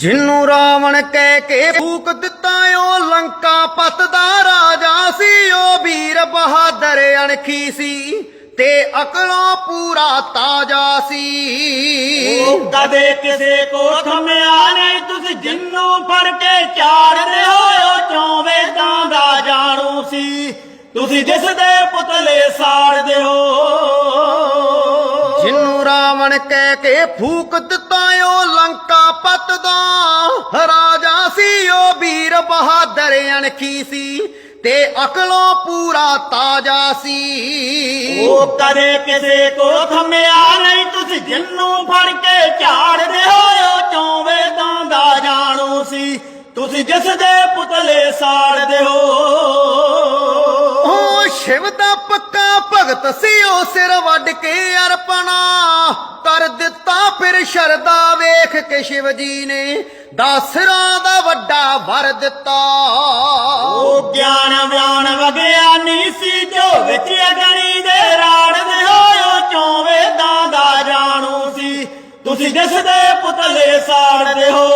ਜਿਨੂੰ ਰਾਵਣ ਕਹਿ ਕੇ ਫੂਕ ਦਿੱਤਾ ਉਹ ਲੰਕਾ ਪਤ ਦਾ ਰਾਜਾ ਸੀ, ਉਹ ਵੀਰ ਬਹਾਦਰ ਅਣਖੀ ਸੀ ਤੇ ਅਕਲੋਂ ਪੂਰਾ ਤਾਜਾ ਸੀ। ਕਦੇ ਕਿਸੇ ਕੋ ਥਮਿਆ ਨਹੀਂ, ਤੁਸੀਂ ਜਿੰਨੂੰ ਫੜ ਕੇ ਚਾੜਦੇ ਹੋ, ਉਹ ਚੌਵੇਂ ਤਾਂ ਦਾ ਜਾਣੂ ਸੀ। ਤੁਸੀਂ ਜਿਸ ਦੇ ਪੁਤਲੇ ਸਾੜਦੇ ਹੋ। ਜਿਨੂੰ ਰਾਵਣ ਕਹਿ ਕੇ ਫੂਕ ਦਿੱਤਾ ਉਹ ਲੰਕਾ ਪਤ ਦਾ ਰਾਜਾ ਸੀ ਉਹ ਵੀਰ ਬਹਾਦਰ ਅਣਖੀ ਸੀ ਤੇ ਅਕਲੋਂ ਪੂਰਾ ਤਾਜਾ ਸੀ। ਉਹ ਕਦੇ ਕਿਸੇ ਕੋ ਥਮਿਆ ਨਹੀਂ ਤੁਸੀਂ ਜਿੰਨੂੰ ਫੜ ਕੇ ਝਾੜਦੇ ਹੋ ਚੌਵੇਂ ਤਾਂ ਦਾ ਜਾਣੂ ਸੀ। ਤੁਸੀਂ ਜਿਸ ਦੇ ਪੁਤਲੇ ਸਾੜਦੇ ਹੋ। ਉਹ ਸ਼ਿਵ ਦਾ ਪੱਕਾ ਭਗਤ ਸੀ ਉਹ ਸਿਰ ਵੱਢ ਕੇ ਅਰਪਣਾ। ਕਰ ਦਿੱਤਾ ਫਿਰ ਸ਼ਰਦਾ ਵੇਖ ਕੇ ਸ਼ਿਵ ਜੀ ਨੇ। ਦਾਸਰਾ ਦਾ ਵੱਡਾ ਵਰ ਦਿੱਤਾ। ਉਹ ਗਿਆਨ ਵਿਆਨ ਵਿਗਿਆਨੀ ਸੀ, ਜੋ ਵਿੱਚ ਅਗਣੀ ਦੇ ਰਾੜਦੇ ਹੋਇਓ ਚੌਵੇਂ ਦਾ ਦਾ ਜਾਣੂ ਸੀ। ਤੁਸੀਂ ਜਿਸ ਦੇ ਪੁਤਲੇ ਸਾੜਦੇ ਹੋ।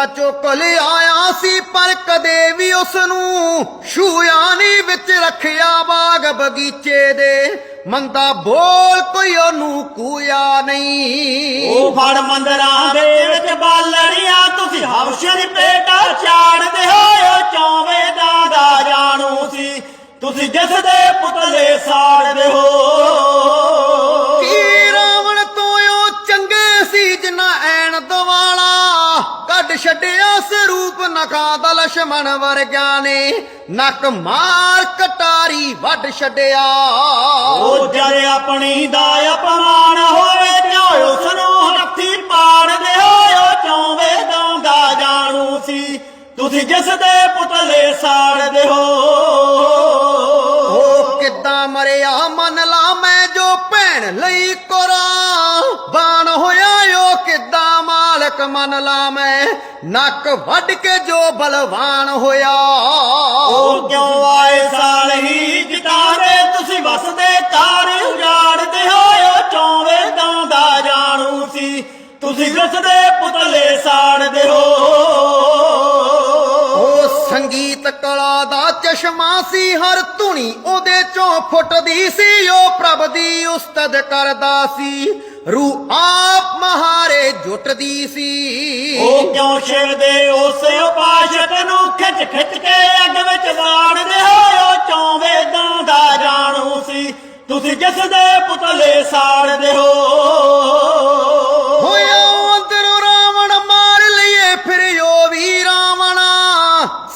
ਸੀਤਾ ਚੁੱਕ ਲਿਆਇਆ ਸੀ ਪਰ ਕਦੇ ਵੀ ਉਸ ਨੂੰ ਨਹੀਂ ਵਿੱਚ ਰੱਖਿਆ ਬਾਗ ਬਗੀਚੇ ਦੇ। ਮੰਦਾ ਬੋਲ ਕੋਈ ਉਹਨੂੰ ਕੂਇਆ ਨਹੀਂ। ਉਹ ਫੜ ਮੰਦਰਾਂ ਦੇ ਵਿੱਚ ਬਾਲੜੀਆਂ ਤੁਸੀਂ ਹਵਸ਼ ਦੀ ਪੇਟਾ ਚਾੜਦੇ ਹੋਇਓ ਚੌਵੇਂ ਦਾ ਦਾ ਜਾਣੂ ਸੀ। ਤੁਸੀਂ ਜਿਸ ਦੇ ਪੁਤਲੇ ਸਾੜਦੇ ਹੋ। ਕੀ ਰਾਵਣ ਤੋਂ ਉਹ ਚੰਗੇ ਸੀ ਜਿਨ੍ਹਾਂ ਐਣ ਕੱਢ ਛੱਡਿਆ ਸਰੂਪ ਨਖਾ ਦਾ ਲਛਮਣ ਵਰਗਿਆਂ ਨੇ। ਨੱਕ ਮਾਰ ਕਟਾਰੀ ਵੱਢ ਛੱਡਿਆ। ਉਹ ਜਦ ਆਪਣੀ ਦਾ ਅਪਮਾਨ ਹੋਵੇ ਤੇ ਉਸ ਨੂੰ ਹੱਥੀ ਪਾੜਦੇ ਹੋਇਓ ਚੌਵੇਂ ਦਾ ਦਾ ਜਾਣੂ ਸੀ। ਤੁਸੀਂ ਜਿਸ ਦੇ ਪੁਤਲੇ ਸਾੜਦੇ ਹੋ ਉਹ ਕਿੱਦਾਂ ਮਰਿਆ ਮੰਨ ਲਾ ਮੈਂ ਜੋ ਭੈਣ ਲਈ ਮਾਲਕ ਮੰਨ ਲਾ ਮੈਂ ਨੱਕ ਵੱਢ ਕੇ ਜੋ ਬਲਵਾਨ ਹੋਇਆ। ਉਹ ਕਿਉਂ ਆਏ ਸਾਲ ਹੀ ਜਿਤਾਰੇ ਤੁਸੀਂ ਵਸਦੇ ਘਰ ਉਜਾੜਦੇ ਹੋਇਓ ਚੌਵੇਂ ਦਾ ਦਾ ਜਾਣੂ ਸੀ। ਤੁਸੀਂ ਜਿਸ ਦੇ ਪੁਤਲੇ ਸਾੜਦੇ ਹੋ। ਉਹ ਸੰਗੀਤ ਕਲਾ ਦਾ ਚਸ਼ਮਾ ਸੀ ਹਰ ਧੁਨੀ ਉਹਦੇ ਚੋਂ ਫੁੱਟਦੀ ਸੀ ਉਹ ਪ੍ਰਭ ਦੀ ਉਸਤਤ ਕਰਦਾ ਸੀ। ਰੂ ਆਪ ਜੁਟਦੀ ਸੀ। ਉਹ ਕਿਉਂ ਸ਼ਿਵ ਦੇ ਉਸ ਉਪਾਸ਼ਕ ਨੂੰ ਖਿੱਚ ਖਿੱਚ ਕੇ ਅੱਗ ਵਿੱਚ ਵਾੜਦੇ ਹੋ ਉਹ ਚੌਵੇਂ ਦਾ ਦਾ ਜਾਣੂ ਸੀ। ਤੁਸੀਂ ਜਿਸ ਦੇ ਪੁਤਲੇ ਸਾੜਦੇ ਹੋ। ਹੋਇਆ ਅੰਦਰੋਂ ਰਾਵਣ ਮਾਰ ਲਈਏ ਫਿਰ ਉਹ ਵੀ ਰਾਵਣਾ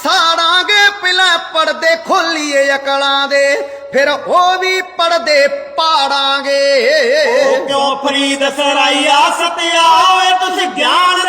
ਸਾੜਾਂਗੇ ਪਹਿਲਾਂ ਪਰਦੇ ਖੋਲੀਏ ਅਕਲਾਂ ਦੇ। ਫਿਰ ਉਹ ਵੀ ਪਰਦੇ ਪਾੜਾਂਗੇ। ਉਹ ਕਿਉਂ ਫਰੀਦ ਸਰਾਈਆ ਸਤਿਆ ਓਏ ਤੁਸੀਂ ਗਿਆਨ